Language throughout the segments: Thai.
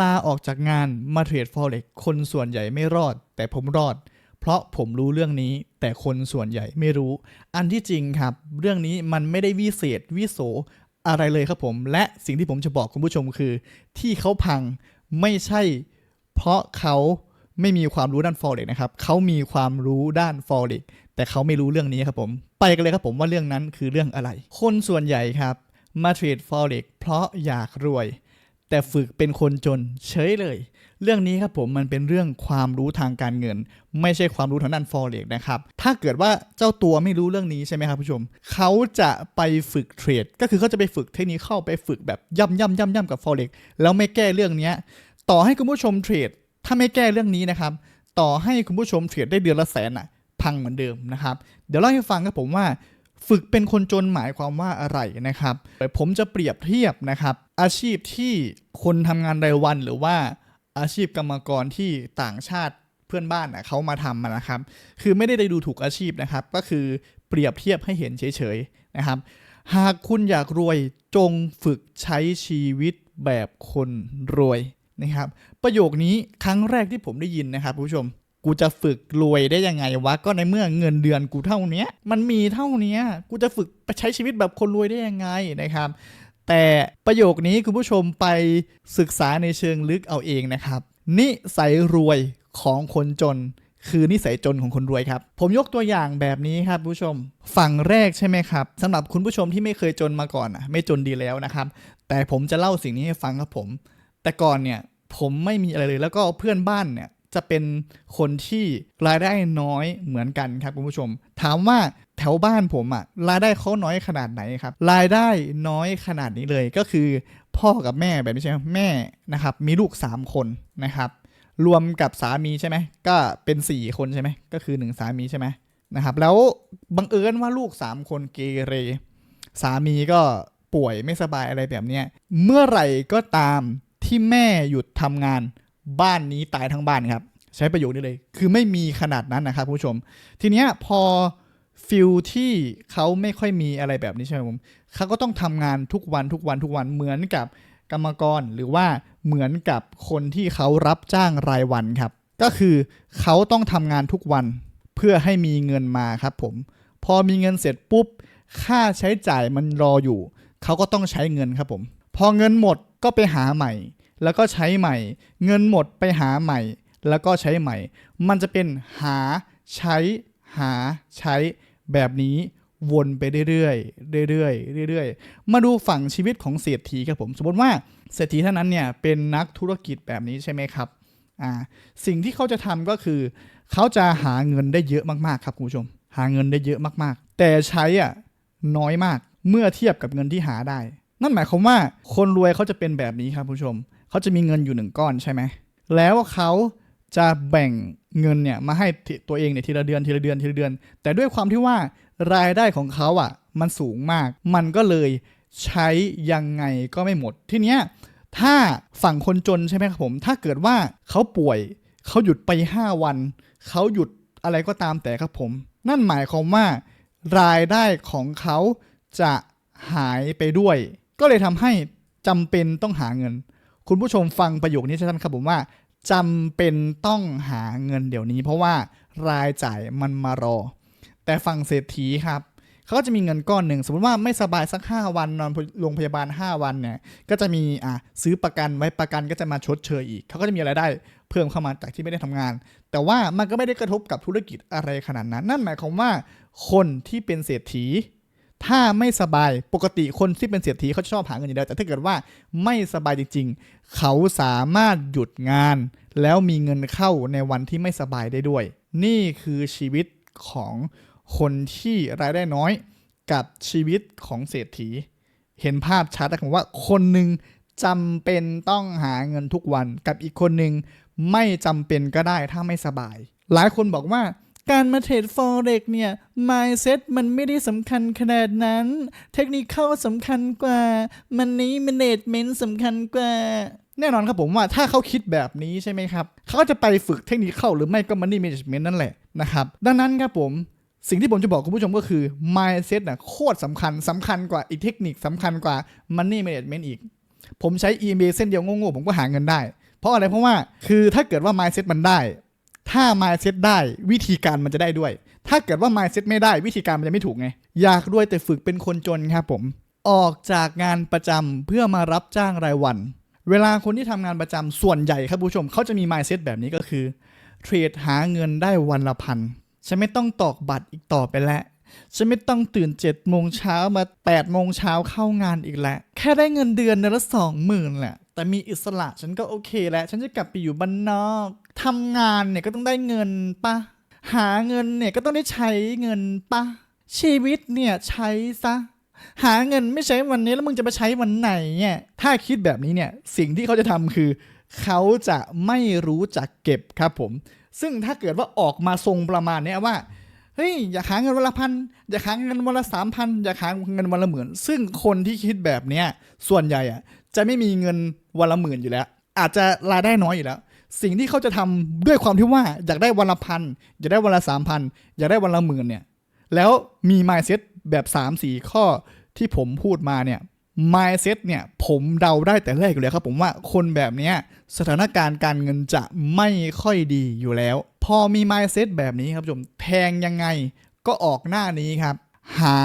ลาออกจากงานมาเทรด forex คนส่วนใหญ่ไม่รอด แต่ผมรอด เพราะผมรู้เรื่องนี้ แต่คนส่วนใหญ่ไม่รู้ อันที่จริงครับ เรื่องนี้มันไม่ได้วิเศษวิโสอะไรเลยครับผม และสิ่งที่ผมจะบอกคุณผู้ชมคือ ที่เขาพังไม่ใช่ เพราะเขาไม่มีความรู้ด้าน forex นะครับ เขามีความรู้ด้าน forex แต่เขาไม่รู้เรื่องนี้ครับผม ไปกันเลยครับผมว่าเรื่องนั้นคือเรื่องอะไร คนส่วนใหญ่ครับ มาเทรด forex เพราะอยากรวย แต่ฝึกเป็นคนจนเฉยเลย เรื่องนี้ครับผมมันเป็นเรื่องความรู้ทางการเงิน ไม่ใช่ความรู้ทางด้าน forex นะครับ ถ้าเกิดว่าเจ้าตัวไม่รู้เรื่องนี้ใช่ไหมครับผู้ชม เขาจะไปฝึกเทรด ก็คือเขาจะไปฝึกเทคนิคเข้าไปฝึกแบบย่ำย่ำย่ำย่ำกับ forex แล้วไม่แก้เรื่องนี้ต่อให้คุณผู้ชมเทรด ถ้าไม่แก้เรื่องนี้นะครับ ต่อให้คุณผู้ชมเทรดได้เดือนละแสนอะพังเหมือนเดิมนะครับ เดี๋ยวเล่าให้ฟังครับผมว่า ฝึกเป็นคนจนหมายความว่าอะไรนะครับ ผมจะเปรียบเทียบนะครับ อาชีพที่คนทำงานรายวันหรือว่าอาชีพกรรมกรที่ต่างชาติเพื่อนบ้านนะเขามาทำมานะครับ คือไม่ได้ได้ดูถูกอาชีพนะครับ ก็คือเปรียบเทียบให้เห็นเฉยๆนะครับ หากคุณอยากรวยจงฝึกใช้ชีวิตแบบคนรวยนะครับ ประโยคนี้ครั้งแรกที่ผมได้ยินนะครับผู้ชม กูจะฝึกรวยได้ยังไงวะ ก็ในเมื่อเงินเดือนกูเท่าเนี้ยมันมีเท่าเนี้ยกูจะฝึกไปใช้ชีวิตแบบคนรวยได้ยังไงนะครับ แต่ประโยคนี้คุณผู้ชมไปศึกษาในเชิงลึกเอาเองนะครับ นิสัยรวยของคนจน คือนิสัยจนของคนรวยครับ ผมยกตัวอย่างแบบนี้ครับผู้ชม ฝั่งแรกใช่ไหมครับสำหรับคุณผู้ชมที่ไม่เคยจนมาก่อนอะไม่จนดีแล้วนะครับ แต่ผมจะเล่าสิ่งนี้ให้ฟังครับผม แต่ก่อนเนี่ยผมไม่มีอะไรเลยแล้วก็เพื่อนบ้านเนี่ย จะเป็นคนที่รายได้น้อยเหมือนกันครับคุณผู้ชม ถามว่าแถวบ้านผมอะรายได้เขาน้อยขนาดไหนครับ รายได้น้อยขนาดนี้เลยก็คือ พ่อกับแม่แบบนี้ใช่ไหมแม่นะครับมีลูก 3 คนนะครับ รวมกับสามีใช่ไหมก็เป็น 4 คนใช่ไหมก็คือ 1 สามีใช่ไหมนะครับ แล้วบังเอิญว่าลูก 3 คนเกเร สามีก็ป่วยไม่สบายอะไรแบบเนี้ยเมื่อไหร่ก็ตามที่แม่หยุดทำงาน บ้านนี้ตายทั้งบ้านครับ ใช้ประโยคนี้เลย คือไม่มีขนาดนั้นนะครับผู้ชม ทีเนี้ยพอฟิลที่เขาไม่ค่อยมีอะไรแบบนี้ใช่ไหมผมเขาก็ต้องทำงานทุกวันทุกวันทุกวันเหมือนกับกรรมกรหรือว่าเหมือนกับคนที่เขารับจ้างรายวันครับ ก็คือเขาต้องทำงานทุกวันเพื่อให้มีเงินมาครับผม พอมีเงินเสร็จปุ๊บ ค่าใช้จ่ายมันรออยู่ เขาก็ต้องใช้เงินครับผม พอเงินหมดก็ไปหาใหม่ แล้วก็ใช้ใหม่ เงินหมดไปหาใหม่ แล้วก็ใช้ใหม่ มันจะเป็นหาใช้ หาใช้แบบนี้วนไปเรื่อยๆเรื่อยๆเรื่อยๆ มาดูฝั่งชีวิตของเศรษฐีครับผม สมมติว่าเศรษฐีท่านนั้นเนี่ยเป็นนักธุรกิจแบบนี้ใช่ไหมครับอ่าสิ่งที่เขาจะทำก็คือ เขาจะหาเงินได้เยอะมากๆครับคุณผู้ชม หาเงินได้เยอะมากๆ แต่ใช้อะน้อยมากเมื่อเทียบกับเงินที่หาได้ นั่นหมายความว่าคนรวยเขาจะเป็นแบบนี้ครับคุณผู้ชม เขาจะมีเงินอยู่หนึ่งก้อนใช่ไหม แล้วเขาจะแบ่งเงินเนี่ยมาให้ตัวเองเนี่ยทีละเดือนทีละเดือนทีละเดือน แต่ด้วยความที่ว่ารายได้ของเขาอะมันสูงมาก มันก็เลยใช้ยังไงก็ไม่หมด ทีเนี้ยถ้าฝั่งคนจนใช่ไหมครับผม ถ้าเกิดว่าเขาป่วยเขาหยุดไป 5 วัน เขาหยุดอะไรก็ตามแต่ครับผม นั่นหมายความว่ารายได้ของเขาจะหายไปด้วย ก็เลยทำให้จำเป็นต้องหาเงิน คุณผู้ชมฟังประโยคนี้ชัดๆครับผมว่าจำเป็นต้องหาเงินเดี๋ยวนี้ เพราะว่ารายจ่ายมันมารอ แต่ฝั่งเศรษฐีครับเขาก็จะมีเงินก้อนหนึ่งสมมติว่าไม่สบายสัก 5 วันนอนโรงพยาบาล 5 วันเนี่ยก็จะมีอะซื้อประกันไว้ประกันก็จะมาชดเชยอีกเขาก็จะมีไรายได้เพิ่มเข้ามาจากที่ไม่ได้ทำงาน แต่ว่ามันก็ไม่ได้กระทบกับธุรกิจอะไรขนาดนั้น นั่นหมายความว่าคนที่เป็นเศรษฐี ถ้าไม่สบายปกติคนที่เป็นเศรษฐีเขาชอบหาเงินอยู่แล้วแต่ถ้าเกิดว่าไม่สบายจริง ๆ เขาสามารถหยุดงาน แล้วมีเงินเข้าในวันที่ไม่สบายได้ด้วย นี่คือชีวิตของคนที่รายได้น้อยกับชีวิตของเศรษฐี เห็นภาพชัดนะว่าคนหนึ่งจำเป็นต้องหาเงินทุกวันกับอีกคนหนึ่งไม่จำเป็นก็ได้ถ้าไม่สบาย หลายคนบอกว่า การมาเทรด forex เนี่ย mindset มันไม่ได้สำคัญขนาดนั้น เทคนิคเข้าสำคัญกว่า มันนี้ management สำคัญกว่า แน่นอนครับผมว่าถ้าเขาคิดแบบนี้ใช่ไหมครับ เขาจะไปฝึกเทคนิคเข้าหรือไม่ก็ money management นั่นแหละนะครับ ดังนั้นครับผมสิ่งที่ผมจะบอกคุณผู้ชมก็คือ mindset นะโคตรสำคัญสำคัญกว่าอีกเทคนิคสำคัญกว่า money management อีก ผมใช้ e m a เส้นเดียวโง่ๆผมก็หาเงินได้ เพราะอะไรเพราะว่าคือถ้าเกิดว่า mindset มันได้ ถ้า mindset ได้วิธีการมันจะได้ด้วย ถ้าเกิดว่า mindset ไม่ได้วิธีการมันจะไม่ถูกไง อยากรวยแต่ฝึกเป็นคนจนครับผม ออกจากงานประจำเพื่อมารับจ้างรายวัน เวลาคนที่ทำงานประจำส่วนใหญ่ครับผู้ชมเขาจะมี mindset แบบนี้ก็คือเทรดหาเงินได้วันละพันฉันไม่ต้องตอกบัตรอีกต่อไปแล้วฉันไม่ต้องตื่น7จ็ดโมงเช้ามา8ปดโมงเช้าเข้างานอีกแล้ว แค่ได้เงินเดือนเดือนละสองหมื่นแหละ แต่มีอิสระฉันก็โอเคแล้ว ฉันจะกลับไปอยู่บ้านนอก ทำงานเนี่ยก็ต้องได้เงินปะหาเงินเนี่ยก็ต้องได้ใช้เงินปะชีวิตเนี่ยใช้ซะหาเงินไม่ใช้วันนี้แล้วมึงจะไปใช้วันไหนเนี่ยถ้าคิดแบบนี้เนี่ยสิ่งที่เขาจะทำคือ เขาจะไม่รู้จักเก็บครับผม ซึ่งถ้าเกิดว่าออกมาทรงประมาณเนี้ยว่าเฮ้ยอย่ากหาเงินวันละพันอย่ากหาเงินวันละสามพันอย่ากหาเงินวันละหมื่นซึ่งคนที่คิดแบบเนี้ยส่วนใหญ่อะจะไม่มีเงินวันละหมื่นอยู่แล้ว อาจจะรายได้น้อยอยู่แล้ว สิ่งที่เขาจะทำด้วยความที่ว่าอยากได้วันละพันอยากได้วันละสามพันอยากได้วันละหมื่นเนี่ย แล้วมี mindset แบบ3 4ข้อที่ผมพูดมาเนี่ย mindset เนี่ยผมเดาได้แต่แรกอยู่แล้วครับ ผมว่าคนแบบนี้สถานการณ์การเงินจะไม่ค่อยดีอยู่แล้ว พอมี mindset แบบนี้ครับผู้ชมแทงยังไงก็ออกหน้านี้ครับ หา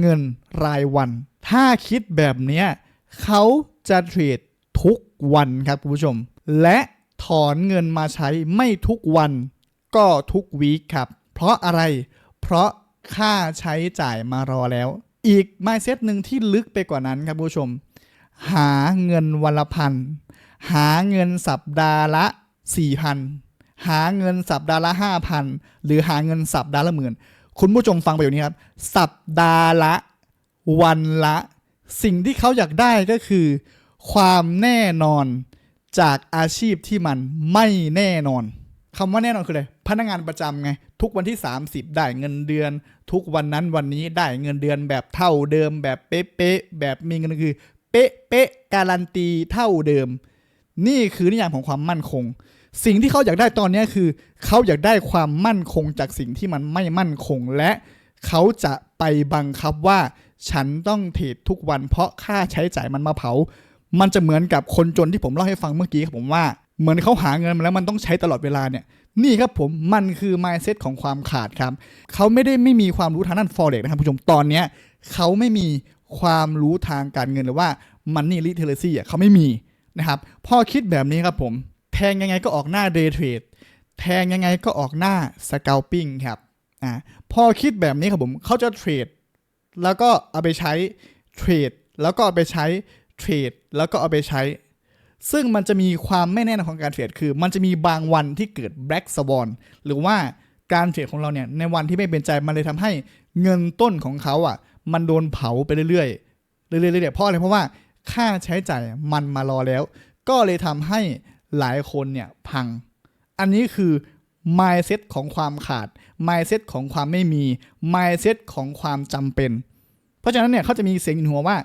เงินรายวัน ถ้าคิดแบบนี้เขาจะเทรดทุกวันครับคุณผู้ชม และ ถอนเงินมาใช้ไม่ทุกวันก็ทุกวีคครับ เพราะอะไร เพราะค่าใช้จ่ายมารอแล้ว อีก mindset หนึ่งที่ลึกไปกว่านั้นครับผู้ชม หาเงินวันละพัน หาเงินสัปดาห์ละ4,000หาเงินสัปดาห์ละ5,000 หรือหาเงินสัปดาห์ละหมื่น คุณผู้ชมฟังไปอยู่นี้ครับ สัปดาห์ละ วันละ สิ่งที่เขาอยากได้ก็คือ ความแน่นอน จากอาชีพที่มันไม่แน่นอนคำว่าแน่นอนคืออะไรพนักงานประจำไง ทุกวันที่ 30 ได้เงินเดือน ทุกวันนั้นวันนี้ได้เงินเดือนแบบเท่าเดิม แบบเป๊ะๆแบบมีเงินคือเป๊ะเป๊ะๆการันตีเท่าเดิม นี่คือนิยามของความมั่นคง สิ่งที่เขาอยากได้ตอนนี้คือ เขาอยากได้ความมั่นคงจากสิ่งที่มันไม่มั่นคงและเขาจะไปบังคับว่า ฉันต้องเทรดทุกวันเพราะค่าใช้จ่ายมันมาเผา มันจะเหมือนกับคนจนที่ผมเล่าให้ฟังเมื่อกี้ครับผมว่าเหมือนเขาหาเงินมาแล้วมันต้องใช้ตลอดเวลาเนี่ยนี่ครับผมมันคือ mindset ของความขาดครับ เขาไม่ได้ไม่มีความรู้ทางด้าน forex นะครับผู้ชมตอนเนี้ยเขาไม่มีความรู้ทางการเงินหรือว่า money literacy อะเขาไม่มีนะครับพอคิดแบบนี้ครับผม แทงยังไงก็ออกหน้า day trade แทงยังไงก็ออกหน้า scalping ครับอ่าพอคิดแบบนี้ครับผมเขาจะเทรดแล้วก็เอาไปใช้เทรดแล้วก็เอาไปใช้ เทรดแล้วก็เอาไปใช้ ซึ่งมันจะมีความไม่แน่นอนของการเทรดคือ มันจะมีบางวันที่เกิด black swan หรือว่าการเทรดของเราเนี่ยในวันที่ไม่เป็นใจมันเลยทำให้เงินต้นของเขาอะ มันโดนเผาไปเรื่อยๆเรื่อยๆเรื่อยๆเพราะอะไรเพราะว่าค่าใช้จ่ายมันมารอแล้ว ก็เลยทำให้หลายคนเนี่ยพัง อันนี้คือ mindset ของความขาด mindset ของความไม่มี mindset ของความจำเป็น เพราะฉะนั้นเนี่ยเขาจะมีเสียงอยู่หัวว่า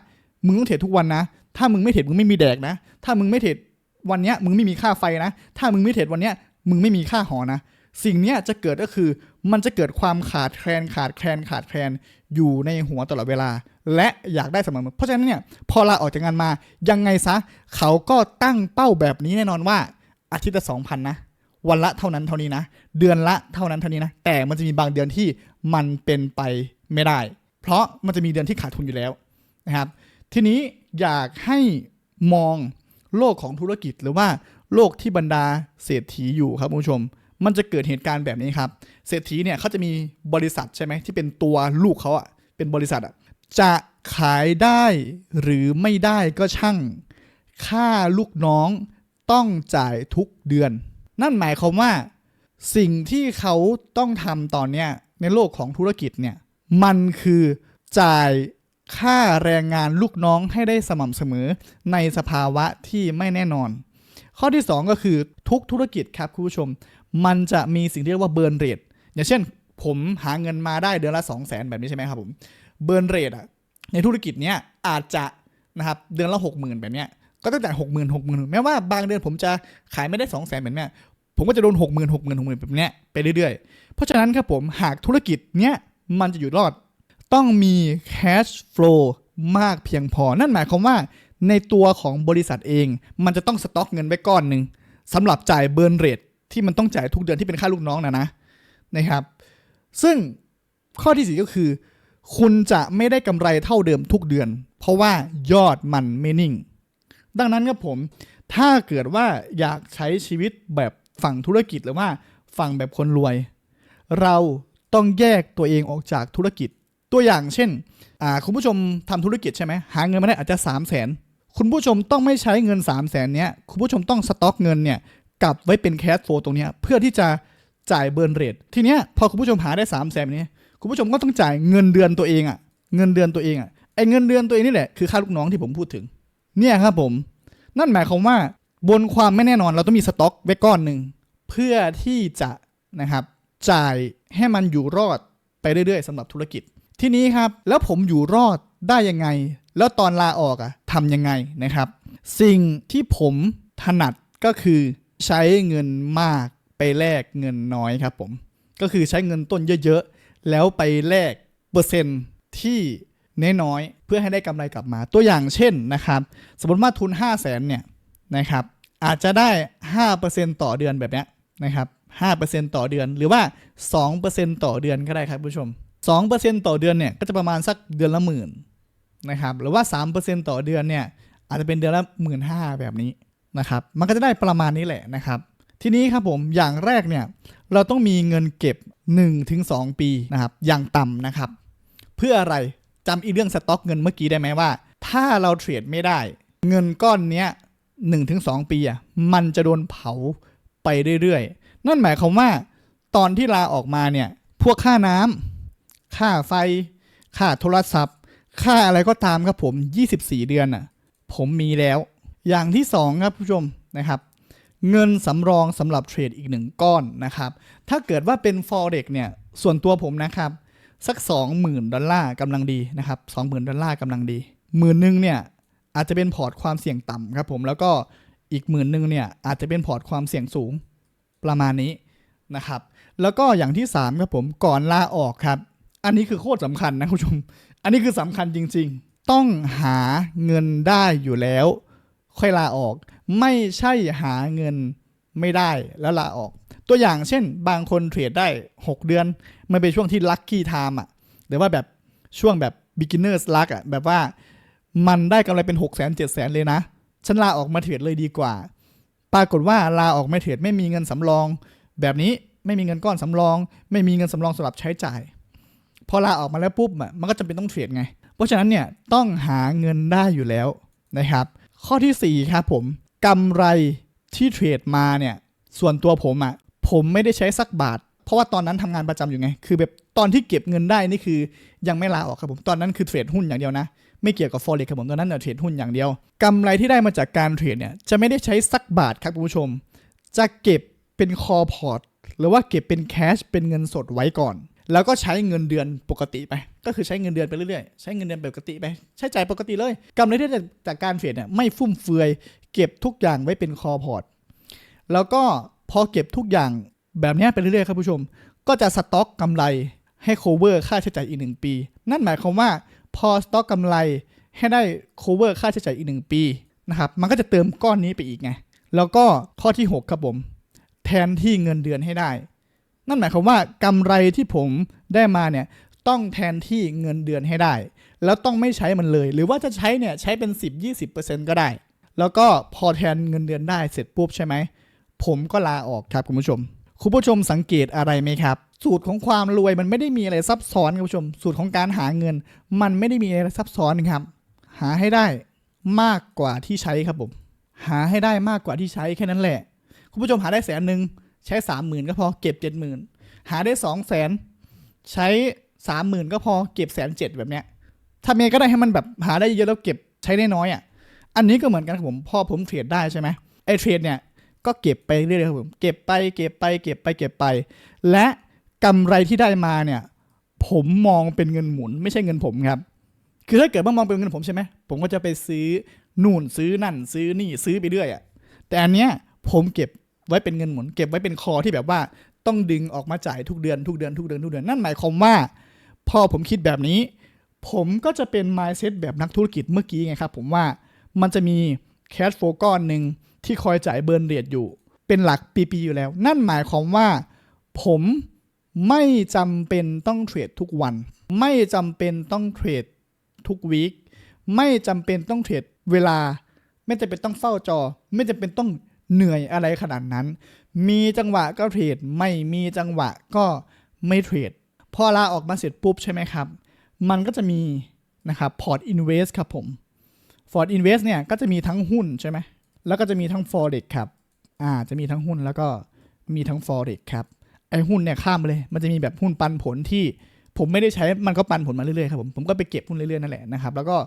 มึงต้องเทรดทุกวันนะ ถ้ามึงไม่เทรดมึงไม่มีแดกนะ ถ้ามึงไม่เทรดวันเนี้ยมึงไม่มีค่าไฟนะ ถ้ามึงไม่เทรดวันเนี้ยมึงไม่มีค่าหอนะ สิ่งเนี้ยจะเกิดก็คือมันจะเกิดความขาดแคลนขาดแคลนขาดแคลนอยู่ในหัวตลอดเวลา และอยากได้เสมอเพราะฉะนั้นเนี่ยพอลาออกจากงานมายังไงซะ เขาก็ตั้งเป้าแบบนี้แน่นอนว่าอาทิตย์ละสองพันนะวันละเท่านั้นเท่านี้นะ เดือนละเท่านั้นเท่านี้นะ แต่มันจะมีบางเดือนที่มันเป็นไปไม่ได้ เพราะมันจะมีเดือนที่ขาดทุนอยู่แล้วนะครับ ทีนี้อยากให้มองโลกของธุรกิจหรือว่าโลกที่บรรดาเศรษฐีอยู่ครับคุณผู้ชม มันจะเกิดเหตุการณ์แบบนี้ครับ เศรษฐีเนี่ยเขาจะมีบริษัทใช่ไหมที่เป็นตัวลูกเขาอะเป็นบริษัทอะจะขายได้หรือไม่ได้ก็ช่าง ค่าลูกน้องต้องจ่ายทุกเดือน นั่นหมายความว่า สิ่งที่เขาต้องทำตอนเนี้ยในโลกของธุรกิจเนี่ย มันคือจ่าย ค่าแรงงานลูกน้องให้ได้สม่ำเสมอในสภาวะที่ไม่แน่นอน ข้อที่ 2 ก็คือทุกธุรกิจครับคุณผู้ชม มันจะมีสิ่งที่เรียกว่าเบิร์นเรทอย่างเช่น ผมหาเงินมาได้เดือนละ 2 0 0แสนแบบนี้ใช่ไหมครับผมเบิร์นเรทอะในธุรกิจเนี้ยอาจจะนะครับเดือนละ 60,000 แบบเนี้ยก็ตั้งแต่หกหมื่นหกหมื่นแม้ว่าบางเดือนผมจะขายไม่ได้สองแสนแบบเนี้ยผมก็จะโดนหกหมื่นหกหมื่นหกหมื่นแบบเนี้ยไปเรื่อยๆ เพราะฉะนั้นครับผมหากธุรกิจเนี้ยมันจะอยู่รอด ต้องมี cash flow มากเพียงพอ นั่นหมายความว่าในตัวของบริษัทเอง มันจะต้องสต็อกเงินไว้ก้อนหนึ่งสำหรับจ่ายเบิร์นเรทที่มันต้องจ่ายทุกเดือนที่เป็นค่าลูกน้องนะนะนะครับ ซึ่งข้อที่สี่ก็คือ คุณจะไม่ได้กำไรเท่าเดิมทุกเดือน เพราะว่ายอดมันไม่นิ่ง ดังนั้นครับผม ถ้าเกิดว่าอยากใช้ชีวิตแบบฝั่งธุรกิจหรือว่าฝั่งแบบคนรวย เราต้องแยกตัวเองออกจากธุรกิจ ตัวอย่างเช่นคุณผู้ชมทำธุรกิจใช่ไหมหาเงินมาได้อาจจะ 3 0 0 0 0นคุณผู้ชมต้องไม่ใช้เงิน 3 0 0แสนเนี้ยคุณผู้ชมต้องสต็อกเงินเนี่ยกลับไว้เป็นแคชโฟลตรงเนี้ยเพื่อที่จะจ่ายเบิร์นเรททีเนี้ยพอคุณผู้ชมหาได้3 0 0แสนนี้คุณผู้ชมก็ต้องจ่ายเงินเดือนตัวเองอะเงินเดือนตัวเองอะไอ้เงินเดือนตัวเองนี่แหละคือค่าลูกน้องที่ผมพูดถึง เนี่ยครับผม นั่นหมายความว่าบนความไม่แน่นอนเราต้องมีสต็อกไว้ก้อนหนึ่งเพื่อที่จะนะครับจ่ายให้มันอยู่รอดไปเรื่อยๆสำหรับธุรกิจ ทีนี้ครับแล้วผมอยู่รอดได้ยังไง แล้วตอนลาออกอะทำยังไงนะครับ สิ่งที่ผมถนัดก็คือใช้เงินมากไปแลกเงินน้อยครับผมก็คือใช้เงินต้นเยอะๆ แล้วไปแลกเปอร์เซ็นต์ที่น้อยๆเพื่อให้ได้กำไรกลับมา ตัวอย่างเช่นนะครับสมมติว่าทุน 5 0 0แสนเนี่ยนะครับอาจจะได้ 5%ต่อเดือนแบบนี้นะครับ5%ต่อเดือนหรือว่า 2%ต่อเดือนก็ได้ครับผู้ชม 2%ต่อเดือนเนี่ยก็จะประมาณสักเดือนละหมื่นนะครับหรือว่า 3%ต่อเดือนเนี่ยอาจจะเป็นเดือนละหมื่นห้าแบบนี้นะครับมันก็จะได้ประมาณนี้แหละนะครับ ทีนี้ครับผมอย่างแรกเนี่ยเราต้องมีเงินเก็บ 1-2 ปีนะครับอย่างต่ำนะครับ เพื่ออะไรจำอีเรื่องสต็อกเงินเมื่อกี้ได้ไหมว่า ถ้าเราเทรดไม่ได้ เงินก้อนเนี้ย1-2ปีอะมันจะโดนเผาไปเรื่อยๆ นั่นหมายความว่า ตอนที่ลาออกมาเนี่ย พวกค่าน้ำ ค่าไฟ ค่าโทรศัพท์ ค่าอะไรก็ตามครับผม 24 เดือนอะ ผมมีแล้ว อย่างที่สองครับผู้ชมนะครับ เงินสำรองสำหรับเทรดอีกหนึ่งก้อนนะครับ ถ้าเกิดว่าเป็น forex เนี่ย ส่วนตัวผมนะครับ สัก 20,000 ดอลลาร์กำลังดีนะครับ20,000 ดอลลาร์กำลังดีหมื่นหนึ่งเนี่ยอาจจะเป็นพอร์ตความเสี่ยงต่ำครับผมแล้วก็อีกหมื่นหนึ่งเนี่ยอาจจะเป็นพอร์ตความเสี่ยงสูงประมาณนี้นะครับ แล้วก็อย่างที่3ครับผมก่อนลาออกครับ อันนี้คือโคตรสำคัญนะคุณผู้ชม อันนี้คือสำคัญจริง ๆ ต้องหาเงินได้อยู่แล้ว ค่อยลาออก ไม่ใช่หาเงินไม่ได้แล้วลาออก ตัวอย่างเช่น บางคนเทรดได้ 6 เดือน มันเป็นช่วงที่ลัคกี้ไทม์อะหรือว่าแบบช่วงแบบ beginners luck อะแบบว่ามันได้กำไรเป็น 6 0 0 0 0 0 7 0 0 0 0 เลยนะ ฉันลาออกมาเทรดเลยดีกว่า ปรากฏว่าลาออกมาเทรดไม่มีเงินสำรอง แบบนี้ไม่มีเงินก้อนสำรอง ไม่มีเงินสำรองสำหรับใช้จ่าย พอลาออกมาแล้วปุ๊บอะมันก็จำเป็นต้องเทรดไง เพราะฉะนั้นเนี่ยต้องหาเงินได้อยู่แล้วนะครับ ข้อที่ 4 ครับผมกำไรที่เทรดมาเนี่ยส่วนตัวผมอะ่ะผมไม่ได้ใช้สักบาท เพราะว่าตอนนั้นทำงานประจำอยู่ไง คือแบบตอนที่เก็บเงินได้นี่คือยังไม่ลาออกครับผมตอนนั้นคือเทรดหุ้นอย่างเดียวนะไม่เกี่ยวกับ forex ครับผมตอนนั้นเน่ยเทรดหุ้นอย่างเดียวกำไรที่ได้มาจากการเทรดเนี่ยจะไม่ได้ใช้สักบาทครับคุณผู้ชม จะเก็บเป็นคอพอร์ตหรือว่าเก็บเป็นแคชเป็นเงินสดไว้ก่อน แล้วก็ใช้เงินเดือนปกติไป ก็คือใช้เงินเดือนไปเรื่อยๆ ใช้เงินเดือนปกติไป ใช้จ่ายปกติเลยกำไรที่ได้จากการเทรดเนี่ยไม่ฟุ่มเฟือย เก็บทุกอย่างไว้เป็นคอพอร์ต แล้วก็พอเก็บทุกอย่างแบบนี้ไปเรื่อยๆครับผู้ชม ก็จะสต็อกกำไรให้ cover ค่าใช้จ่ายอีกหนึ่งปี นั่นหมายความว่าพอสต็อกกำไรให้ได้ cover ค่าใช้จ่ายอีกหนึ่งปีนะครับ มันก็จะเติมก้อนนี้ไปอีกไง แล้วก็ข้อที่ 6 ครับผม แทนที่เงินเดือนให้ได้ นั่นหมายความว่ากำไรที่ผมได้มาเนี่ยต้องแทนที่เงินเดือนให้ได้ แล้วต้องไม่ใช้มันเลย หรือว่าจะใช้เนี่ยใช้เป็น 10-20%ก็ได้ แล้วก็พอแทนเงินเดือนได้เสร็จปุ๊บใช่ไหมผมก็ลาออกครับคุณผู้ชม คุณผู้ชมสังเกตอะไรไหมครับ สูตรของความรวยมันไม่ได้มีอะไรซับซ้อนคุณผู้ชม สูตรของการหาเงิน มันไม่ได้มีอะไรซับซ้อนครับ หาให้ได้มากกว่าที่ใช้ครับผม หาให้ได้มากกว่าที่ใช้แค่นั้นแหละ คุณผู้ชมหาได้แสนหนึ่ง ใช้สามหมื่นก็พอเก็บเจ็ดหมื่นหาได้สองแสนใช้สามหมื่นก็พอเก็บแสนเจ็ดแบบเนี้ยทำยังไงก็ได้ให้มันแบบหาได้เยอะแล้วเก็บใช้ได้น้อยอะอันนี้ก็เหมือนกันครับผมพอผมเทรดได้ใช่ไหมไอ้เทรดเนี่ยก็เก็บไปเรื่อยๆครับผมเก็บไปเก็บไปเก็บไปเก็บไป และกำไรที่ได้มาเนี่ยผมมองเป็นเงินหมุนไม่ใช่เงินผมครับ คือถ้าเกิดว่ามองเป็นเงินผมใช่ไหมผมก็จะไปซื้อนู่นซื้อนั่น ซื้อนี่ซื้อไปเรื่อยอะแต่อันเนี้ยผมเก็บ ไว้เป็นเงินหมุนเก็บไว้เป็นคอที่แบบว่าต้องดึงออกมาจ่ายทุกเดือนทุกเดือนทุกเดือนทุกเดือนนั่นหมายความว่า พอผมคิดแบบนี้ ผมก็จะเป็น mindset แบบนักธุรกิจเมื่อกี้ไงครับ ผมว่ามันจะมีแคชโฟก้อนหนึ่งที่คอยจ่ายเบิร์นเรทอยู่เเป็นหลักปีๆอยู่แล้ว นั่นหมายความว่า ผมไม่จำเป็นต้องเทรดทุกวัน ไม่จำเป็นต้องเทรดทุกวีคไม่จำเป็นต้องเทรดเวลา ไม่จำเป็นต้องเฝ้าจอ ไม่จำเป็นต้อง เหนื่อยอะไรขนาดนั้น มีจังหวะก็เทรดไม่มีจังหวะก็ไม่เทรดพอลาออกมาเสร็จปุ๊บใช่ไหมครับ มันก็จะมีนะครับพอร์ตอินเวสครับผมฟอร์ดอินเวสเนี่ยก็จะมีทั้งหุ้นใช่ไหมแล้วก็จะมีทั้ง forex ครับอ่าจะมีทั้งหุ้นแล้วก็มีทั้ง forex ครับไอ้หุ้นเนี่ยข้ามไปเลย มันจะมีแบบหุ้นปันผลที่ผมไม่ได้ใช้มันก็ปันผลมาเรื่อยๆครับผมผมก็ไปเก็บหุ้นเรื่อยๆนั่นแหละนะครับแล้วก็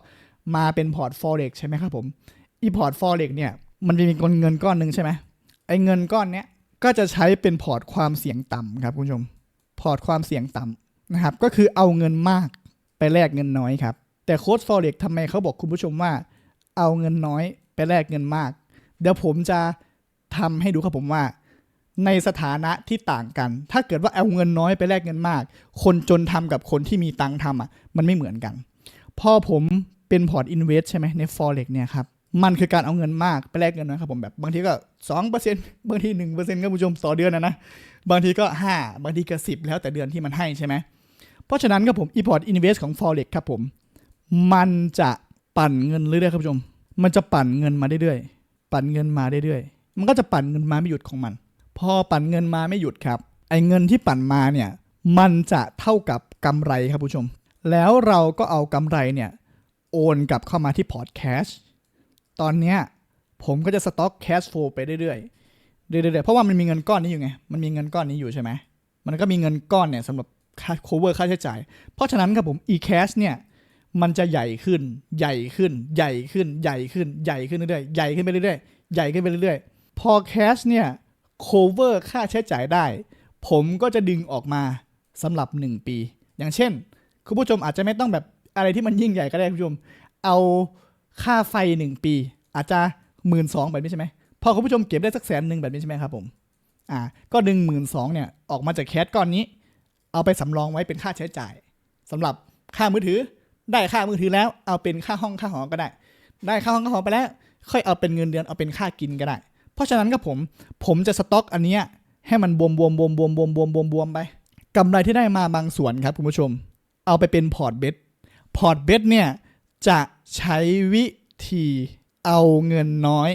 มาเป็นพอร์ต forex ใช่ไหมครับผมอีพอร์ต forex เนี่ย มันจะมีเงินก้อนหนึ่งใช่ไหมไอ้เงินก้อนเนี้ยก็จะใช้เป็นพอร์ตความเสี่ยงต่ำครับคุณผู้ชม พอร์ตความเสี่ยงต่ำนะครับ ก็คือเอาเงินมากไปแลกเงินน้อยครับ แต่โค้ด forex ทำไมเขาบอกคุณผู้ชมว่า เอาเงินน้อยไปแลกเงินมาก เดี๋ยวผมจะทำให้ดูครับผมว่า ในสถานะที่ต่างกัน ถ้าเกิดว่าเอาเงินน้อยไปแลกเงินมาก คนจนทำกับคนที่มีตังค์ทำอะ มันไม่เหมือนกัน พอผมเป็นพอร์ตอินเวสใช่ไหมใน forex เนี่ยครับ มันคือการเอาเงินมากไปแลกเงินน้อยครับผมแบบบางทีก็สองเปอร์เซ็นต์บางทีหนึ่งเปอร์เซ็นต์ครับผู้ชมต่อเดือนนะนะบางทีก็ห้าบางทีก็สิบแล้วแต่เดือนที่มันให้ใช่ไหมเพราะฉะนั้นครับผม e p o r t Invest ของ Forex ครับผม มันจะปั่นเงินเรื่อยๆครับผู้ชม มันจะปั่นเงินมาเรื่อยๆปั่นเงินมาเรื่อยๆมันก็จะปั่นเงินมาไม่หยุดของมัน พอปั่นเงินมาไม่หยุดครับไอ้เงินที่ปั่นมาเนี่ยมันจะเท่ากับกำไรครับผู้ชม แล้วเราก็เอากำไรเนี่ยโอนกลับเข้ามาที่พอร์ตแคช ตอนเนี้ยผมก็จะสต็อกแคชโฟไปเรื่อยๆเรื่อยๆเพราะว่ามันมีเงินก้อนนี้อยู่ไง มันมีเงินก้อนนี้อยู่ใช่ไหม มันก็มีเงินก้อนเนี่ยสำหรับค่า cover ค่าใช้จ่าย เพราะฉะนั้นครับผม e-cash เนี่ยมันจะใหญ่ขึ้น ใหญ่ขึ้น ใหญ่ขึ้น ใหญ่ขึ้น ใหญ่ขึ้นเรื่อยๆ ใหญ่ขึ้นไปเรื่อยๆ ใหญ่ขึ้นไปเรื่อยๆ พอ cash เนี่ย cover ค่าใช้จ่ายได้ ผมก็จะดึงออกมาสำหรับ 1 ปี อย่างเช่น คุณผู้ชมอาจจะไม่ต้องแบบอะไรที่มันยิ่งใหญ่ก็ได้คุณผู้ชม เอาค่าไฟ 1 ปี อาจจะหมื่นสองแบบนี้ใช่ไหมพอคุณผู้ชมเก็บได้สักแสนหนึ่งแบบนี้ใช่ไหมครับผมอ่าก็ดึงหมื่นสองเนี่ยออกมาจากแคชก้อนนี้ เอาไปสำรองไว้เป็นค่าใช้จ่ายสำหรับค่ามือถือได้ค่ามือถือแล้วเอาเป็นค่าห้องค่าหอก็ได้ ได้ค่าห้องค่าหอไปแล้ว ค่อยเอาเป็นเงินเดือนเอาเป็นค่ากินก็ได้ เพราะฉะนั้นก็ผมผมจะสต็อกอันเนี้ยให้มันบวมบวมบวมบวมบวมบวมบวมบวมไปกำไรที่ได้มาบางส่วนครับคุณผู้ชม เอาไปเป็นพอร์ตเบสพอร์ตเบสเนี่ยจะใช้วิธี เอาเงินน้อย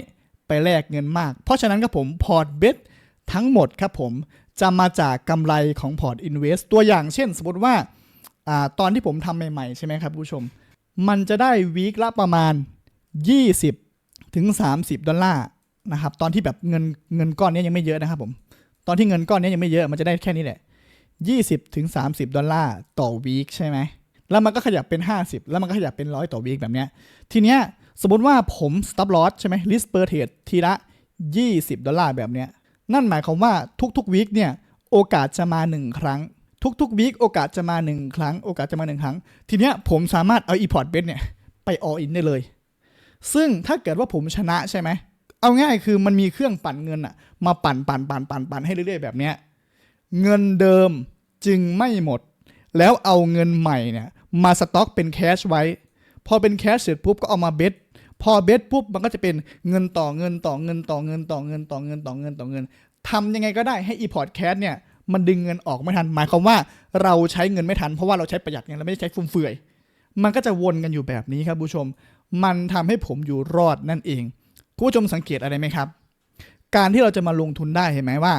ไปแลกเงินมาก เพราะฉะนั้นครับผมพอร์ตเบสทั้งหมดครับผมจะมาจากกำไรของพอร์ตอินเวสตัวอย่างเช่น สมมติว่าอตอนที่ผมทำใหม่ๆ ใช่ไหมครับผู้ชม มันจะได้วีคละประมาณ 20 ถึง 30 ดอลลาร์นะครับ ตอนที่แบบเงินเงินก้อนนี้ยังไม่เยอะนะครับผม ตอนที่เงินก้อนนี้ยังไม่เยอะมันจะได้แค่นี้แหละ 20 ถึง 30 ดอลลาร์ต่อวีคใช่ไหมแล้วมันก็ขยับเป็น 50 แล้วมันก็ขยับเป็นร้อยต่อวีคแบบเนี้ยทีเนี้ย สมมติว่าผม stop loss ใช่ไหม list per trade ทีละ 20 ดอลลาร์แบบเนี้ย นั่นหมายความว่าทุกๆวีคเนี่ยโอกาสจะมา 1 ครั้ง ทุกๆวีคโอกาสจะมา 1 ครั้ง โอกาสจะมา 1 ครั้ง ทีเนี้ยผมสามารถเอา e-port bet เนี่ยไป all in ได้เลย ซึ่งถ้าเกิดว่าผมชนะใช่ไหม เอาง่ายคือมันมีเครื่องปั่นเงินอะมาปั่นปั่นปั่นปั่นปั่นให้เรื่อยๆแบบเนี้ยเงินเดิมจึงไม่หมด แล้วเอาเงินใหม่เนี่ยมาสต็อกเป็นแคชไว้ พอเป็นแคชเสร็จปุ๊บก็เอามาเบสพอเบสปุ๊บมันก็จะเป็นเงินต่อเงินต่อเงินต่อเงินต่อเงินต่อเงินต่อเงินต่อเงินทำยังไงก็ได้ให้ e port cash เนี่ยมันดึงเงินออกไม่ทัน หมายความว่าเราใช้เงินไม่ทัน เพราะว่าเราใช้ประหยัดไงเราไม่ได้ใช้ฟุ่มเฟือย มันก็จะวนกันอยู่แบบนี้ครับผู้ชม มันทำให้ผมอยู่รอดนั่นเองคุณผู้ชมสังเกตอะไรไหมครับ การที่เราจะมาลงทุนได้เห็นไหมว่า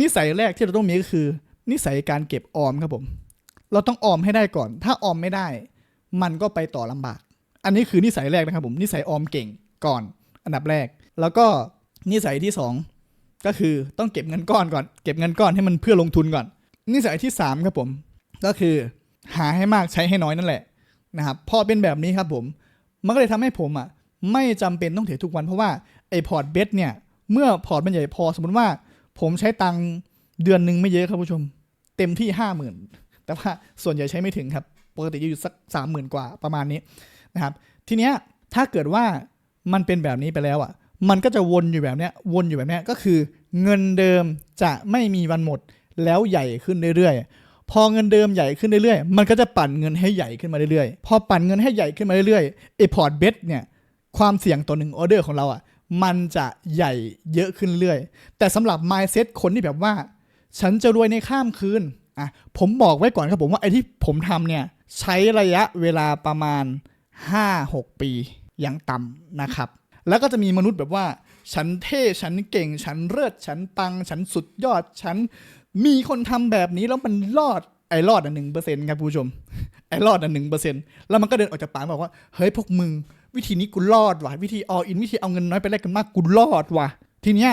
นิสัยแรกที่เราต้องมีก็คือ นิสัยการเก็บออมครับผม เราต้องออมให้ได้ก่อน ถ้าออมไม่ได้ มันก็ไปต่อลำบาก อันนี้คือนิสัยแรกนะครับผมนิสัยออมเก่งก่อนอันดับแรก แล้วก็นิสัยที่สองก็คือต้องเก็บเงินก้อนก่อน เก็บเงินก้อนให้มันเพื่อลงทุนก่อน นิสัยที่สามครับผม ก็คือหาให้มากใช้ให้น้อยนั่นแหละนะครับพอเป็นแบบนี้ครับผมมันก็เลยทำให้ผมอะไม่จำเป็นต้องเทรดทุกวันเพราะว่าไอพอร์ตเบสเนี่ยเมื่อพอร์ตมันใหญ่พอสมมติว่า ผมใช้ตังค์เดือนหนึ่งไม่เยอะครับผู้ชม เต็มที่ห้าหมื่นแต่ว่าส่วนใหญ่ใช้ไม่ถึงครับ ปกติจะอยู่สักสามหมื่นกว่าประมาณนี้นะครับ ทีเนี้ยถ้าเกิดว่ามันเป็นแบบนี้ไปแล้วอะ มันก็จะวนอยู่แบบเนี้ยวนอยู่แบบเนี้ยก็คือเงินเดิมจะไม่มีวันหมดแล้วใหญ่ขึ้นเรื่อยๆ พอเงินเดิมใหญ่ขึ้นเรื่อยๆ มันก็จะปั่นเงินให้ใหญ่ขึ้นมาเรื่อยๆ พอปั่นเงินให้ใหญ่ขึ้นมาเรื่อยๆไอพอร์ตเบสเนี่ยความเสี่ยงต่อหนึ่งออเดอร์ของเราอะมันจะใหญ่เยอะขึ้นเรื่อยแต่สำหรับ mindset คนที่แบบว่า ฉันจะรวยในข้ามคืนอะผมบอกไว้ก่อนครับผมว่าไอที่ผมทำเนี่ย ใช้ระยะเวลาประมาณ 5-6 ปีอย่างต่ำนะครับ แล้วก็จะมีมนุษย์แบบว่า ฉันเท่ฉันเก่ง ฉันเลิศฉันปัง ฉันสุดยอด ฉันมีคนทำแบบนี้แล้วมันรอดไอ้รอดอะหนึ่งเปอร์เซ็นต์ครับผู้ชม ไอ้รอดอะหนึ่งเปอร์เซ็นต์แล้วมันก็เดินออกจากป่าบอกว่า เฮ้ยพวกมึง วิธีนี้กูรอดว่ะ วิธีออินวิธีเอาเงินน้อยไปแลกกันมากกูรอดว่ะ ทีเนี้ย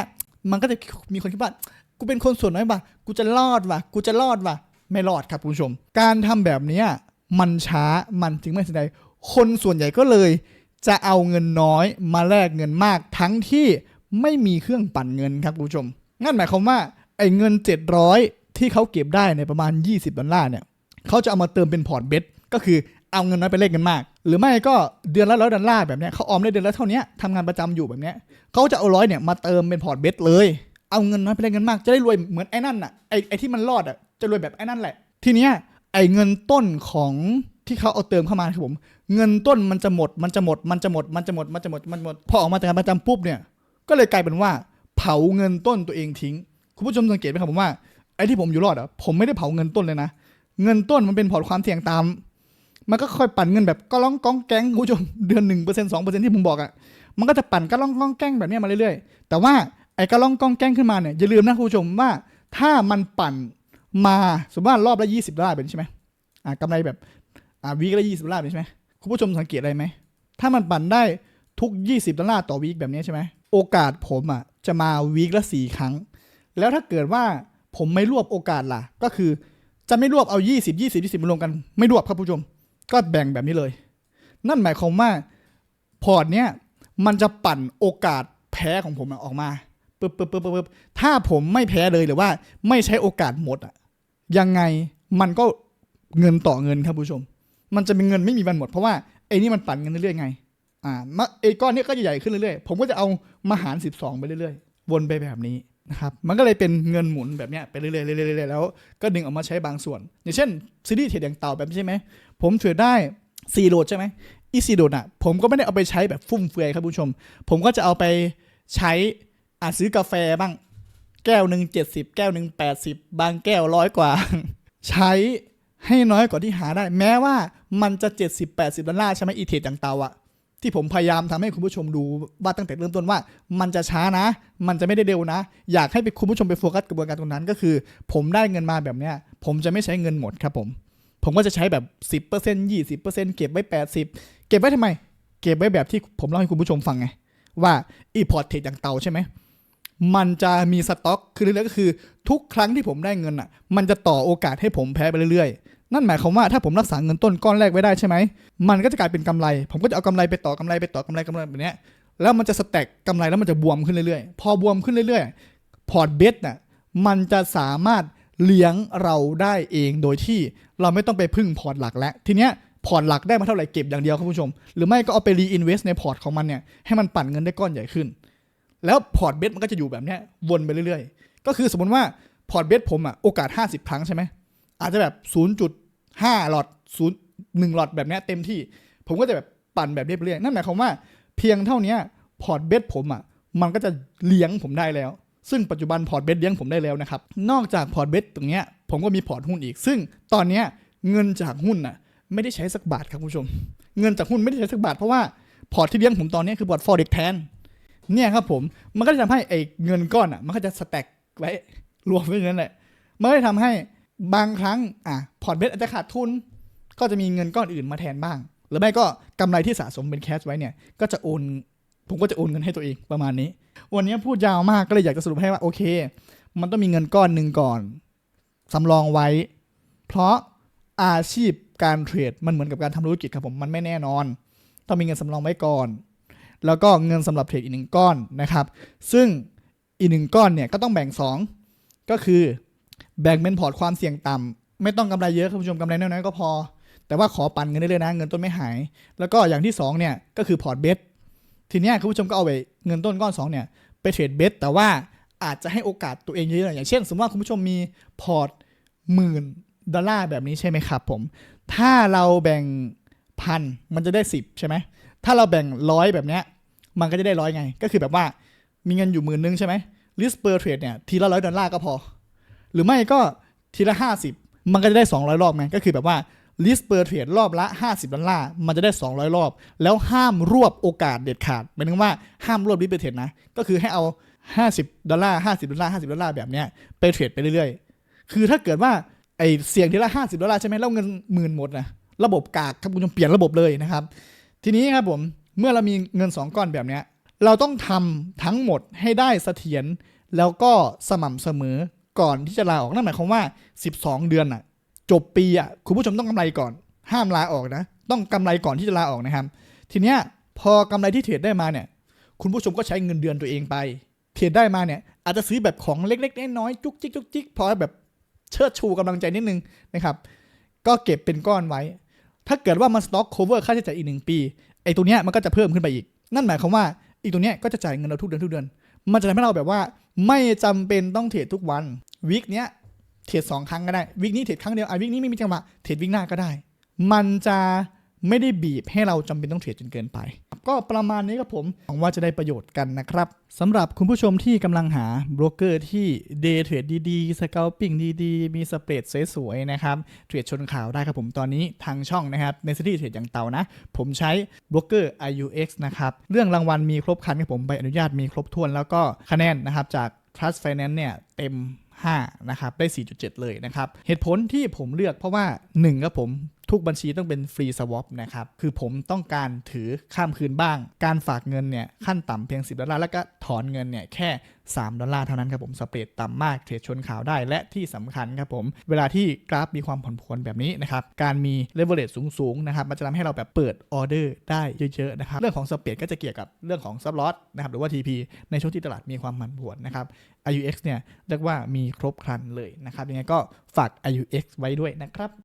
มันก็จะมีคนคิดว่า กูเป็นคนส่วนน้อยว่ะ กูจะรอดว่ะ กูจะรอดว่ะ ไม่รอดครับผู้ชม การทำแบบเนี้ย มันช้ามันถึงไม่สนใจคนส่วนใหญ่ก็เลย จะเอาเงินน้อยมาแลกเงินมาก ทั้งที่ไม่มีเครื่องปั่นเงินครับคุณผู้ชมงั้นหมายความว่าไอ้เงิน 700 ที่เขาเก็บได้ในประมาณ 20 ดอลลาร์เนี่ยเขาจะเอามาเติมเป็นพอร์ตเบสก็คือเอาเงินน้อยไปแลกเงินมาก หรือไม่ก็เดือนละร้อยดอลลาร์แบบเนี้ยเขาออมได้เดือนละเท่านี้ทำงานประจำอยู่แบบเนี้ยเขาจะเอาร้อยเนี่ยมาเติมเป็นพอร์ตเบสเลย เอาเงินน้อยไปแลกเงินมาก จะได้รวยเหมือนไอ้นั่นน่ะไอ้ไอ้ที่มันรอดอะจะรวยแบบไอ้นั่นแหละ ทีเนี้ย ไอ้เงินต้นของที่เขาเอาเติมเข้ามาครับผม เงินต้นมันจะหมด มันจะหมด มันจะหมด มันจะหมด มันจะหมด มันหมด พอออกมาจากการประจำปุ๊บเนี่ย ก็เลยกลายเป็นว่า เผาเงินต้นตัวเองทิ้ง คุณผู้ชมสังเกตไหมครับผมว่า ไอ้ที่ผมอยู่รอดอะ ผมไม่ได้เผาเงินต้นเลยนะ เงินต้นมันเป็นพอร์ตความเสี่ยงตาม มันก็ค่อยปั่นเงินแบบก็ล่องก้องแก๊งคุณผู้ชม เดือนหนึ่งเปอร์เซ็นต์สองเปอร์เซ็นต์ที่ผมบอกอะ มันก็จะปั่นก็ล่องก้องแก๊งแบบนี้มาเรื่อยๆ แต่ว่าไอ้ก็ล่องก้องแก๊งขึ้นมาเนี่ยอย่าลืมนะคุณผู้ชมว่าถ้ามันปั่น มาสมมติว่ารอบละยี่สิบดอลลาร์เป็นใช่ไหมอ่ากำไรแบบอ่าวีคละยี่สิบดอลลาร์เป็นใช่ไหมคุณผู้ชมสังเกตอะไรไหม ถ้ามันปั่นได้ทุก 20 ดอลลาร์ต่อวีคแบบนี้ใช่ไหมโอกาสผมอะจะมาวีคละสี่ครั้ง แล้วถ้าเกิดว่าผมไม่รวบโอกาสล่ะ ก็คือจะไม่รวบเอา 20 20 20มารวมกันไม่รวบครับผู้ชม ก็แบ่งแบบนี้เลย นั่นหมายความว่าพอร์ตเนี้ยมันจะปั่นโอกาสแพ้ของผมออกมา ปึ๊บปึ๊บปึ๊บปึ๊บปึ๊บถ้าผมไม่แพ้เลยหรือว่าไม่ใช้โอกาสหมดอะยังไงมันก็เงินต่อเงินครับผู้ชม มันจะเป็นเงินไม่มีวันหมดเพราะว่าไอ้นี่มันปั่นเงินเรื่อยๆไง อ่าไอ้ก้อนนี้ก็จะใหญ่ขึ้นเรื่อยๆ ผมก็จะเอามาหาร 12 ไปเรื่อยๆ วนไปแบบนี้นะครับ มันก็เลยเป็นเงินหมุนแบบเนี้ยไปเรื่อยๆเรื่อยๆเรื่อยแล้วก็ดึงออกมาใช้บางส่วน อย่างเช่นซีรีส์เทรดอย่างเต่าแบบนี้ใช่ไหม ผมเทรดได้4โหลดใช่ไหมอีซีโหลดอะ ผมก็ไม่ได้เอาไปใช้แบบฟุ่มเฟือยครับผู้ชม ผมก็จะเอาไปใช้ อ่าซื้อกาแฟบ้าง แก้วหนึ่ง70แก้วหนึ่ง80บบางแก้วร้อยกว่า ใช้ให้น้อยกว่าที่หาได้ แม้ว่ามันจะ70-80ดอลลาร์ใช่ไหมอีเทรดอย่างเตาอะที่ผมพยายามทำให้คุณผู้ชมดูว่าตั้งแต่เริ่มต้นว่า มันจะช้านะ มันจะไม่ได้เร็วนะ อยากให้ไปคุณผู้ชมไปโฟกัสกระบวนการตรงนั้นก็คือ ผมได้เงินมาแบบเนี้ย ผมจะไม่ใช้เงินหมดครับผม ผมก็จะใช้แบบ 10% 20%เก็บไว้ 80 เก็บไว้ทำไม เก็บไว้แบบที่ผมเล่าให้คุณผู้ชมฟังไง ว่าอีพอร์ตเทรดอย่างเตาใช่ไหม มันจะมีสต็อกคือเรื่อยๆก็คือ ทุกครั้งที่ผมได้เงินอะ มันจะต่อโอกาสให้ผมแพ้ไปเรื่อยๆ นั่นหมายความว่าถ้าผมรักษาเงินต้นก้อนแรกไว้ได้ใช่ไหม มันก็จะกลายเป็นกำไร ผมก็จะเอากำไรไปต่อกำไรไปต่อกำไรกำไรแบบเนี้ยแล้วมันจะสแต็กกำไรแล้วมันจะบวมขึ้นเรื่อยๆ พอบวมขึ้นเรื่อยๆ พอร์ตเบสน่ะมันจะสามารถเลี้ยงเราได้เองโดยที่เราไม่ต้องไปพึ่งพอร์ตหลักแล้วทีเนี้ยพอร์ตหลักได้มาเท่าไหร่เก็บอย่างเดียวครับผู้ชม หรือไม่ก็เอาไปรีอินเวสในพอร์ตของมันเนี่ยให้มันปั่นเงินได้ก้อนใหญ่ขึ้น แล้วพอร์ตเบสมันก็จะอยู่แบบเนี้ยวนไปเรื่อยๆ ก็คือสมมติว่าพอร์ตเบสผมอะโอกาส 50 ครั้งใช่ไหมอาจจะแบบ 0.5 หลอด0 1หลอดแบบเนี้ยเต็มที่ ผมก็จะแบบปั่นแบบเรื่อยนั่นหมายความว่าเพียงเท่านี้พอร์ตเบสผมอะมันก็จะเลี้ยงผมได้แล้ว ซึ่งปัจจุบันพอร์ตเบสเลี้ยงผมได้แล้วนะครับ นอกจากพอร์ตเบสตรงเนี้ยผมก็มีพอร์ตหุ้นอีก ซึ่งตอนเนี้ยเงินจากหุ้นน่ะไม่ได้ใช้สักบาทครับคุณผู้ชม เงินจากหุ้นไม่ได้ใช้สักบาทเพราะว่าพอร์ตที่เลี้ยงผมตอนนี้คือพอร์ตฟอร์เด็กแทน เนี่ยครับผมมันก็จะทำให้ไอ้เงินก้อนอะ มันก็จะสแต็กไว้รวมไว้อย่างนั้นแหละมันก็จะทำให้บางครั้งอะพอร์ตเบสอาจจะขาดทุน ก็จะมีเงินก้อนอื่นมาแทนบ้าง หรือไม่ก็กำไรที่สะสมเป็นแคชไว้เนี่ย ก็จะโอน ผมก็จะโอนเงินให้ตัวเองประมาณนี้ วันนี้พูดยาวมากก็เลยอยากจะสรุปให้ว่าโอเค มันต้องมีเงินก้อนหนึ่งก่อนสำรองไว้ เพราะอาชีพการเทรดมันเหมือนกับการทำธุรกิจครับผมมันไม่แน่นอน ต้องมีเงินสำรองไว้ก่อน แล้วก็เงินสำหรับเทรดอีกหนึ่งก้อนนะครับ ซึ่งอีกหนึ่งก้อนเนี่ยก็ต้องแบ่ง 2 ก็คือแบ่งเป็นพอร์ตความเสี่ยงต่ำไม่ต้องกำไรเยอะคุณผู้ชมกำไรน้อยๆก็พอ แต่ว่าขอปันเงินได้เลยนะเงินต้นไม่หาย แล้วก็อย่างที่2เนี่ยก็คือพอร์ตเบสทีเนี้ยคุณผู้ชมก็เอาไปเงินต้นก้อน2เนี่ยไปเทรดเบสแต่ว่าอาจจะให้โอกาสตัวเองเยอะๆอย่างเช่น สมมติว่าคุณผู้ชมมีพอร์ตหมื่นดอลลาร์แบบนี้ใช่ไหมครับผม ถ้าเราแบ่งพันมันจะได้ 10 ใช่ไหม ถ้าเราแบ่งร้อยแบบเนี้ยมันก็จะได้ร้อยไง ก็คือแบบว่ามีเงินอยู่หมื่นนึงใช่ไหม risk per trade เนี่ยทีละร้อยดอลลาร์ก็พอ หรือไม่ก็ทีละ50มันก็จะได้200รอบไงก็คือแบบว่า risk per trade รอบละ 50 ดอลลาร์ มันจะได้ 200 รอบ แล้วห้ามรวบโอกาสเด็ดขาดหมายถึงว่าห้ามรวบ risk per trade นะ ก็คือให้เอา 50 ดอลลาร์ 50 ดอลลาร์ 50 ดอลลาร์แบบเนี้ยไปเทรดไปเรื่อยๆ คือถ้าเกิดว่าไอเสี่ยงทีละ 50 ดอลลาร์ใช่ไหมแล้วเงินหมื่นหมดนะระบบกากครับคุณผู้ชมเปลี่ยนระบบเลยนะครับ ทีนี้ครับผมเมื่อเรามีเงิน 2 ก้อนแบบนี้เราต้องทำทั้งหมดให้ได้เสถียรแล้วก็สม่ำเสมอก่อนที่จะลาออกนั่นหมายความว่า 12 เดือนอะ จบปีอะคุณผู้ชมต้องกำไรก่อน ห้ามลาออกนะ ต้องกำไรก่อนที่จะลาออกนะครับ ทีเนี้ยพอกำไรที่เทรดได้มาเนี่ย คุณผู้ชมก็ใช้เงินเดือนตัวเองไป เทรดได้มาเนี่ย อาจจะซื้อแบบของเล็กๆน้อยๆจุกจิกจุกจิกพอแบบเชิดชูกำลังใจนิดนึงนะครับ ก็เก็บเป็นก้อนไว้ ถ้าเกิดว่ามันสต็อก cover ค่าใช้จ่ายอีกหนึ่งปี ไอ้ตัวเนี้ยมันก็จะเพิ่มขึ้นไปอีก นั่นหมายความว่าอีกตัวเนี้ยก็จะจ่ายเงินเราทุกเดือนทุกเดือน มันจะทำให้เราแบบว่า ไม่จำเป็นต้องเทรดทุกวันวิกเนี้ยเทรดสองครั้งก็ได้วิกนี้เทรดครั้งเดียวไอวิกนี้ไม่มีจังหวะเทรดวิกหน้าก็ได้ มันจะ ไม่ได้บีบให้เราจำเป็นต้องเทรดจนเกินไป ก็ประมาณนี้ครับผมหวังว่าจะได้ประโยชน์กันนะครับสำหรับคุณผู้ชมที่กำลังหาโบรกเกอร์ที่เดย์เทรดดีๆสเกลปิ้งดีๆ มีสเปรดสวยๆนะครับเทรดชนข่าวได้ครับผมตอนนี้ทางช่องนะครับในสตี้เทรดอย่างเตานะ ผมใช้โบรกเกอร์ IUX นะครับเรื่องรางวัลมีครบคันครับผมใบอนุญาตมีครบถ้วน แล้วก็คะแนนนะครับจาก Trust Finance เนี่ยเต็ม 5นะครับได้ 4.7 เลยนะครับเหตุผลที่ผมเลือกเพราะว่า 1 ครับผมทุกบัญชีต้องเป็นฟรีสวอปนะครับ คือผมต้องการถือข้ามคืนบ้าง การฝากเงินเนี่ยขั้นต่ำเพียง 10 ดอลลาร์ แล้วก็ถอนเงินเนี่ยแค่ 3 ดอลลาร์เท่านั้นครับผม สเปรดต่ำมาก เทรดชนข่าวได้ และที่สำคัญครับผม เวลาที่กราฟมีความผันผวนแบบนี้นะครับ การมีเลเวลเลตสูงๆนะครับ มันจะทำให้เราแบบเปิดออเดอร์ได้เยอะๆนะครับ เรื่องของสเปรดก็จะเกี่ยวกับเรื่องของซับลอสนะครับ หรือว่า TP ในช่วงที่ตลาดมีความผันผวนนะครับ IUX เนี่ยเรียกว่ามีครบครันเลยนะครับยังไงก็ฝาก IUX ไว้ด้วยนะครับ